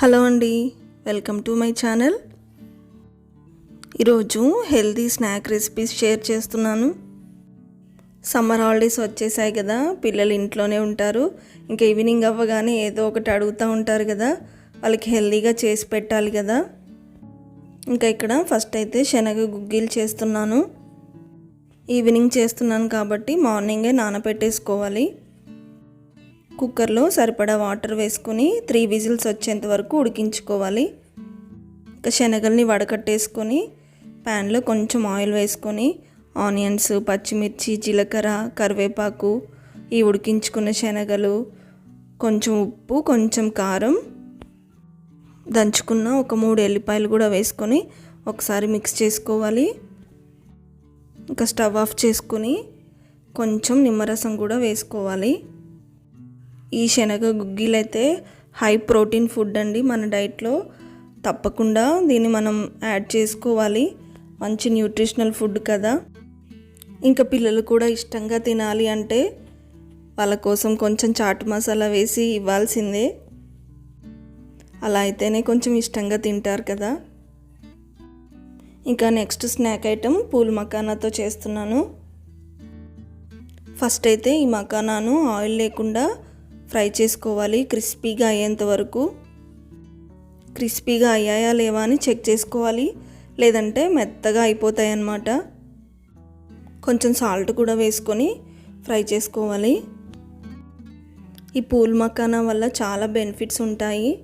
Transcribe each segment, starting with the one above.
Hello అండి welcome to my channel. ఈరోజు healthy snack recipes share చేస్తున్నాను. సమ్మర్ హాలిడేస్ వచ్చేసాయి కదా పిల్లలు ఇంట్లోనే ఉంటారు. ఇంకా ఈవినింగ్ అవ్వగానే ఏదో ఒకటి అడుగుతూ ఉంటారు కదా వాళ్ళకి హెల్తీగా చేసి పెట్టాలి కదా. ఇంకా ఇక్కడ ఫస్ట్ అయితే శనగ గుగ్గిలు చేస్తున్నాను. ఈవినింగ్ చేస్తున్నాను కాబట్టి మార్నింగే నానబెట్టేసుకోవాలి. కుక్కర్లో సరిపడా వాటర్ వేసుకుని త్రీ విజిల్స్ వచ్చేంత వరకు ఉడికించుకోవాలి. ఇంకా శనగల్ని వడకట్టేసుకొని ప్యాన్లో కొంచెం ఆయిల్ వేసుకొని ఆనియన్స్ పచ్చిమిర్చి జీలకర్ర కరివేపాకు ఈ ఉడికించుకున్న శనగలు కొంచెం ఉప్పు కొంచెం కారం దంచుకున్న ఒక మూడు ఎల్లిపాయలు కూడా వేసుకొని ఒకసారి మిక్స్ చేసుకోవాలి. ఇంకా స్టవ్ ఆఫ్ చేసుకొని కొంచెం నిమ్మరసం కూడా వేసుకోవాలి. ఈ శనగ గుగ్గిలైతే హై ప్రోటీన్ ఫుడ్ అండి మన డైట్లో. తప్పకుండా దీన్ని మనం యాడ్ చేసుకోవాలి. మంచి న్యూట్రిషనల్ ఫుడ్ కదా. ఇంకా పిల్లలు కూడా ఇష్టంగా తినాలి అంటే వాళ్ళ కోసం కొంచెం చాట్ మసాలా వేసి ఇవ్వాల్సిందే. అలా అయితేనే కొంచెం ఇష్టంగా తింటారు కదా. ఇంకా నెక్స్ట్ స్నాక్ ఐటెం పూల్ మకానాతో చేస్తున్నాను. ఫస్ట్ అయితే ఈ మకానాను ఆయిల్ లేకుండా ఫ్రై చేసుకోవాలి క్రిస్పీగా అయ్యేంత వరకు. క్రిస్పీగా అయ్యాయా లేవా అని చెక్ చేసుకోవాలి. లేదంటే మెత్తగా అయిపోతాయి అన్నమాట కొంచెం సాల్ట్ కూడా వేసుకొని ఫ్రై చేసుకోవాలి. ఈ పూల్ మకానా వల్ల చాలా బెనిఫిట్స్ ఉంటాయి.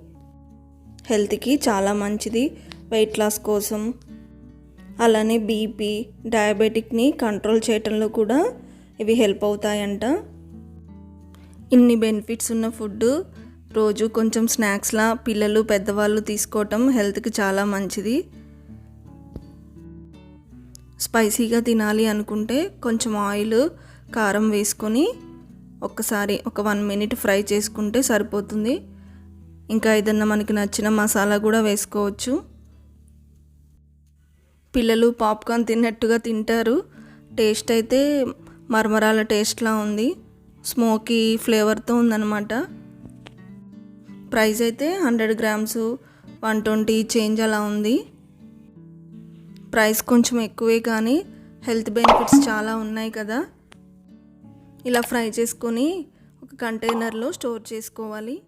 హెల్త్కి చాలా మంచిది. వెయిట్ లాస్ కోసం. అలానే బీపీ డయాబెటిక్ని కంట్రోల్ చేయటంలో కూడా ఇవి హెల్ప్ అవుతాయంట. ఇన్ని బెనిఫిట్స్ ఉన్న ఫుడ్ రోజు కొంచెం స్నాక్స్లా పిల్లలు పెద్దవాళ్ళు తీసుకోవటం హెల్త్కి చాలా మంచిది. స్పైసీగా తినాలి అనుకుంటే కొంచెం ఆయిల్ కారం వేసుకొని ఒక్కసారి ఒక వన్ మినిట్ ఫ్రై చేసుకుంటే సరిపోతుంది. ఇంకా ఏదన్నా మనకి నచ్చిన మసాలా కూడా వేసుకోవచ్చు. పిల్లలు పాప్కార్న్ తిన్నట్టుగా తింటారు. టేస్ట్ అయితే మరమరాల టేస్ట్లా ఉంది. స్మోకీ ఫ్లేవర్తో ఉందన్నమాట. ప్రైస్ అయితే hundred grams one twenty change అలా ఉంది. ప్రైస్ కొంచెం ఎక్కువే కానీ హెల్త్ బెనిఫిట్స్ చాలా ఉన్నాయి కదా. ఇలా ఫ్రై చేసుకొని ఒక కంటైనర్లో స్టోర్ చేసుకోవాలి.